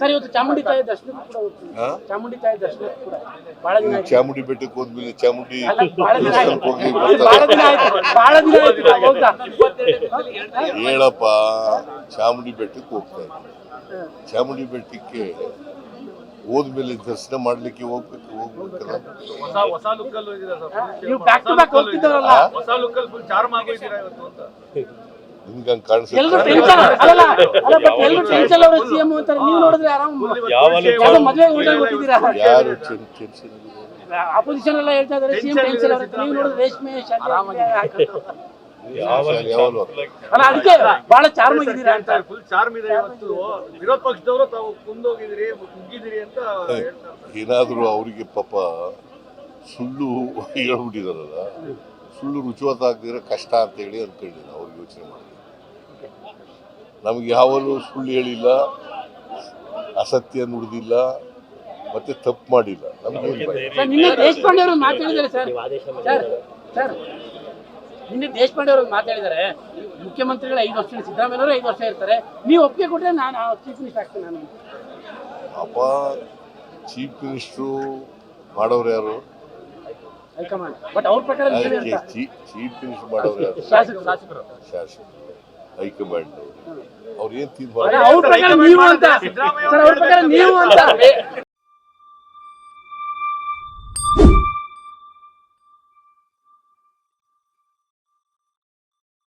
Sir ಇವತ್ತು ಚಾಮುಂಡಿ ತಾಯಿ ದರ್ಶನಕ್ಕೂ ಕೂಡ ಹೋಗ್ತೀನಿ ಹಾ? ಚಾಮುಂಡಿ ತಾಯಿ ದರ್ಶನಕ್ಕೂ ಕೂಡ ಬಹಳ ದಿನ ಆಯ್ತು. ಚಾಮುಂಡಿ ಬೆಟ್ಟಕ್ಕೆ ಹೋದ್ಮೇಲೆ ಚಾಮುಂಡಿ ಅಲ್ಲ, ಬಹಳ ದಿನ ಆಯ್ತು. ದೇವಸ್ಥಾನಕ್ಕೆ ಹೋಗಿ ಬಹಳ ದಿನ ಆಯ್ತು ಬಹಳ ದಿನ ಆಯ್ತು ನಾವು ಹೋಗ್ತಾ. ಹೇಳಪ್ಪ ಚಾಮುಂಡಿ ಬೆಟ್ಟಕ್ಕೆ ಹೋಗ್ತಾ ಇದ್ದೆ ಚಾಮುಂಡಿ ಬೆಟ್ಟಕ್ಕೆ ಹೋದ್ಮೇಲೆ ದರ್ಶನ ಮಾಡ್ಲಿಕ್ಕೆ ಹೋಗ್ಬೇಕು ಹೋಗ್ಬೇಕಲ್ಲ ಹೊಸ ಹೊಸ ಲುಕ್ ಅಲ್ಲಿ ಹೋಗಿದ್ದಾರೆ ನೀವು ಬ್ಯಾಕ್ ಟು ಬ್ಯಾಕ್ ಹೋಗ್ತಿದ್ದಾರಲ್ಲ? ಹೊಸ ಲುಕ್ ಅಲ್ಲಿ ಫುಲ್ ಚಾರ್ಮ್ ಆಗೋಯ್ತೀರಾ ಇವತ್ತು ಅಂತ ನಿಮ್ಗೆ ಹಂಗ್ ಕಾಣಿಸುತ್ತೆ. ಎಲ್ರು ಟೆನ್ಷನ್ ಅಲ್ಲ ಅಲ್ಲ ಬಟ್ ಎಲ್ರು ಟೆನ್ಷನ್ ಅವರು ಸಿಎಂ ಅಂತಾರೆ. ನೀವು ನೋಡಿದ್ರೆ ಆರಾಮ್ ಯಾವ್ದೋ ಮದ್ವೆ ಊಟ ಕೊಟ್ಟಿದ್ದೀರಾ ಯಾರು. ಅಪೋಸಿಷನ್ ಎಲ್ಲ ಹೇಳ್ತಾ ಇದ್ದಾರೆ ಸಿಎಂ ಟೆನ್ಷನ್ ಅವ್ರ. ನೀವು ನೋಡಿದ್ರೆ ರೇಷ್ಮೆ ಶಾಲೆ ಅಲ್ಲ ಅದಕ್ಕೆ ಬಹಳ ಚಾರ್ಮ್ ಆಗಿದ್ದೀರಾ ಅಂತ. ಫುಲ್ ಚಾರ್ಮ್ ಇದೆ ಇವತ್ತು. ವಿರೋಧ ಪಕ್ಷದವರು ತಾವು ಮುಗ್ಗಿದಿರಿ ಅಂತ ಹೇಳ್ತಾರೆ. ಏನಾದರೂ ಅವರಿಗೆ ಪಾಪ ಸುಳ್ಳು ಹೇಳ್ಬಿಟ್ಟಿದಾರಲ್ಲ ಸುಳ್ಳು ರುಚಿವತ್ತ ಆಗದಿದ್ರೆ ಕಷ್ಟ ಅಂತ ಹೇಳಿ ಅನ್ಕೊಂಡಿಲ್ಲ ಅವ್ರಿಗೆ ಯೋಚನೆ ಮಾಡಿ ನಮ್ಗೆ ಯಾವಲ್ಲೂ ಸುಳ್ಳು ಹೇಳಿಲ್ಲ ಅಸತ್ಯ ನುಡಿದಿಲ್ಲ ಮತ್ತೆ ತಪ್ಪು ಮಾಡಿಲ್ಲ. ನಮ್ಗೆ? ಸರ್ ನಿನ್ನೆ ದೇಶಪಾಂಡೆ ಅವರು ಮಾತಾಡಿದ್ದಾರೆ ಸರ್. ಸರ್ ಸರ್ ನಿನ್ನೆ ದೇಶಪಾಂಡೆ ಅವರು ಮಾತಾಡಿದ್ದಾರೆ. ಮುಖ್ಯಮಂತ್ರಿಗಳು ಐದು ವರ್ಷ ಸಿದ್ದರಾಮಯ್ಯ ಅವರು ಐದು ವರ್ಷ ಇರ್ತಾರೆ. ನೀವು ಒಪ್ಪಿಗೆ ಕೊಟ್ಟರೆ ನಾನು ಚೀಫ್ ಮಿನಿಸ್ಟರ್ ಆಗ್ತೇನೆ ನಾನು. ಅಪ್ಪ ಚೀಫ್ ಮಿನಿಸ್ಟ್ರು ಮಾಡೋರು ಯಾರು? ಹೈಕಮಾಂಡ್. ಬಟ್ ಅವ್ರ ಪ್ರಕಾರ ಅಂತ. ಚೀಫ್ ಮಿನಿಸ್ಟರ್ ಮಾಡೋರು ಯಾರು? ಶಾಸಕರು. ಶಾಸಕರು. ಶಾಸಕ ಹೈಕಮಾಂಡ್. ಅವ್ರು ಏನ್ ನೀವು ತೀರ್ಮಾನ